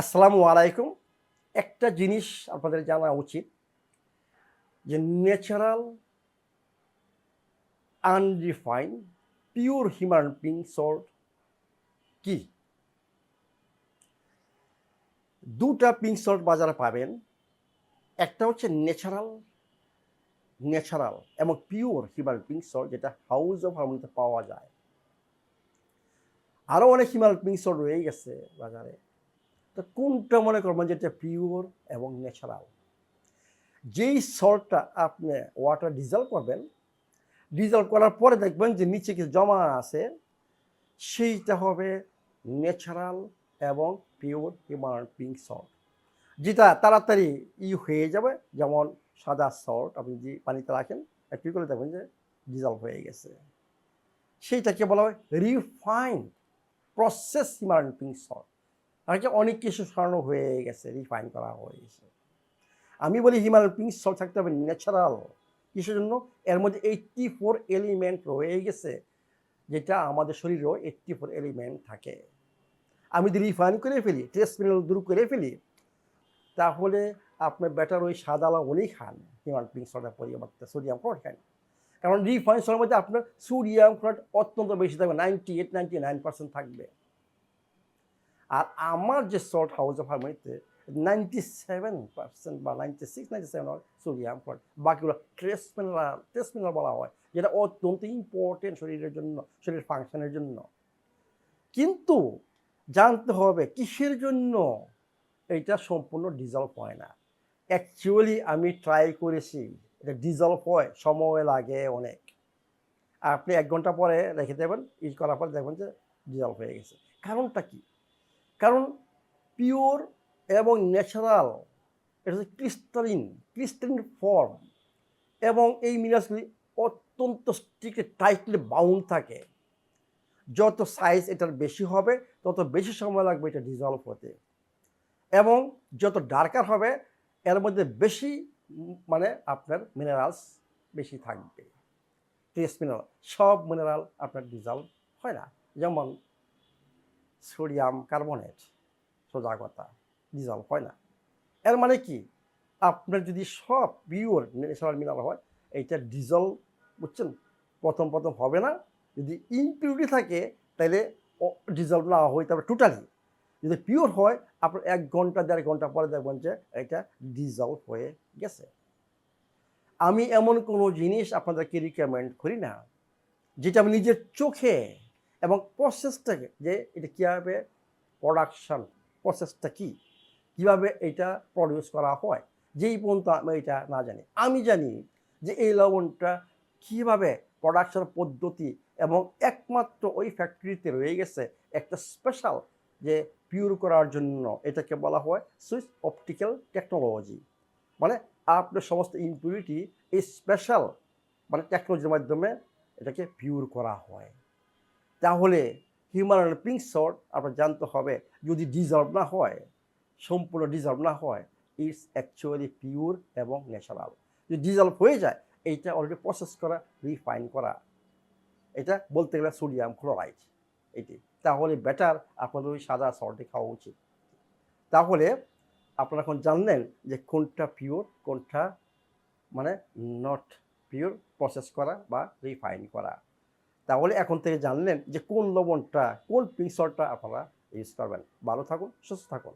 আসসালামু আলাইকুম। একটা জিনিস আপনাদের জানা উচিত, যে ন্যাচারাল আনরিফাইন পিওর হিউম্যান পিঙ্ক সল্ট কি? দুটা পিঙ্ক সল্ট বাজারে পাবেন। একটা হচ্ছে ন্যাচারাল ন্যাচারাল এবং পিওর হিউম্যান পিঙ্ক সল্ট যেটা হাউস অফ হারমোনিতে পাওয়া যায়। আরও অনেক হিউম্যান পিঙ্ক সল্ট রয়ে গেছে বাজারে। তো কোনটা মনে করবেন যেটা পিওর এবং ন্যাচারাল যেই সল্টটা আপনি ওয়াটার ডিজলভ করবেন ডিজলভ করার পরে দেখবেন যে নিচে কিছু জমা আছে, সেইটা হবে ন্যাচারাল এবং পিওর হিউম্যান পিঙ্ক সল্ট যেটা তাড়াতাড়ি ই হয়ে যাবে, যেমন সাদা সল্ট আপনি যে পানিতে রাখেন, একটু করে দেখবেন যে ডিজলভ হয়ে গেছে। সেইটাকে বলা হয় রিফাইন্ড প্রসেস হিউম্যান পিঙ্ক সল্ট আর কি অনেক কিছু স্বর্ণ হয়ে গেছে রিফাইন করা হয়েছে আমি বলি হিমালয় পিঙ্ক সল্ট থাকতে হবে ন্যাচারাল কিসের জন্য? এর মধ্যে এইটটি ফোর এলিমেন্ট রয়ে গেছে, যেটা আমাদের শরীরেও এইটটি ফোর এলিমেন্ট থাকে। আমি যদি রিফাইন করে ফেলি টেস্ট মিনারেল দূর করে ফেলি, তাহলে আপনার ব্যাটার ওই সাদা উনি খান হিমাল পিঙ্ক সল্টের পরিবর্তে সোডিয়াম ক্লোরাইড খান। কারণ রিফাইন সল্টের মধ্যে আপনার সোডিয়াম ক্লোরাইড অত্যন্ত বেশি থাকবে ninety eight ninety nine percent থাকবে। আর আমার যে সল্ট হাউস অফ হারমোনিতে নাইনটি সেভেন পার্সেন্ট বা নাইনটি সিক্স নাইনটি সেভেন হয় সোডিয়াম ক্লোরাইড বাকিগুলো ট্রেস মিনারেল বলা হয়, যেটা অত্যন্ত ইম্পর্টেন্ট শরীরের জন্য, শরীরের ফাংশনের জন্য। কিন্তু জানতে হবে কিসের জন্য এটা সম্পূর্ণ ডিজলভ হয় না। অ্যাকচুয়ালি আমি ট্রাই করেছি, এটা ডিজলভ হয়, সময় লাগে অনেক। আপনি এক ঘণ্টা পরে রেখে দেবেন ইউজ করার পর দেখবেন যে ডিজলভ হয়ে গেছে। কারণটা কি? কারণ পিওর এবং ন্যাচারাল এটা হচ্ছে ক্রিস্টালিন ক্রিস্টালিন ফর্ম এবং এই মিনারেলসগুলি অত্যন্ত স্ট্রিক্টলি টাইটলি বাউন্ড থাকে। যত সাইজ এটার বেশি হবে, তত বেশি সময় লাগবে এটা ডিজলভ হতে। এবং যত ডার্কার হবে, এর মধ্যে বেশি মানে আপনার মিনারেলস বেশি থাকবে। ট্রেস মিনারেল সব মিনারেল আপনার ডিজলভ হয় না। যেমন সোডিয়াম কার্বনেট, সোজা কথা ডিজলভ হয় না। এর মানে কি? আপনার যদি সব পিওর ন্যাচারাল মিনারেল হয়, এইটা ডিজলভ বুঝছেন? প্রথম প্রথম হবে না। যদি ইমপিউরিটি থাকে তাহলে ডিজলভ না হয় তবে টোটালি যদি পিওর হয়, আপনার এক ঘণ্টা, দেড় ঘণ্টা পরে দেখবেন যে এটা ডিজলভ হয়ে গেছে। আমি এমন কোনো জিনিস আপনাদেরকে রিকমেন্ড করি না, যেটা আমি নিজের চোখে এবং প্রসেসটাকে যে এটা কীভাবে প্রোডাকশান প্রসেসটা কী? কীভাবে এটা প্রডিউস করা হয়? যেই পর্যন্ত আমি এটা না জানি। আমি জানি যে এই লবণটা কীভাবে প্রোডাকশন পদ্ধতি এবং একমাত্র ওই ফ্যাক্টরিতে রয়ে গেছে একটা স্পেশাল যে পিওর করার জন্য এটাকে বলা হয় সুইস অপটিক্যাল টেকনোলজি মানে আপনার সমস্ত ইম্পিউরিটি এই স্পেশাল মানে টেকনোলজির মাধ্যমে এটাকে পিওর করা হয়। তাহলে হিউম্যান পিঙ্ক সল্ট আপনার জানতে হবে, যদি ডিজার্ভ না হয়, সম্পূর্ণ ডিজার্ভ না হয় ইটস অ্যাকচুয়ালি পিওর এবং ন্যাচারাল যদি ডিজলভ হয়ে যায়, এইটা অলরেডি প্রসেস করা রিফাইন করা। এটা বলতে গেলে সোডিয়াম ক্লোরাইড এটি। তাহলে বেটার আপনাদের ওই সাদা সল্টে খাওয়া উচিত। তাহলে আপনারা এখন জানলেন যে কোনটা পিওর কোনটা মানে নট পিওর প্রসেস করা বা রিফাইন করা। তাহলে এখন থেকে জানলেন যে কোন লবণটা, কোন পিংসলটা আপনারা ইউজ করবেন। ভালো থাকুন, সুস্থ থাকুন।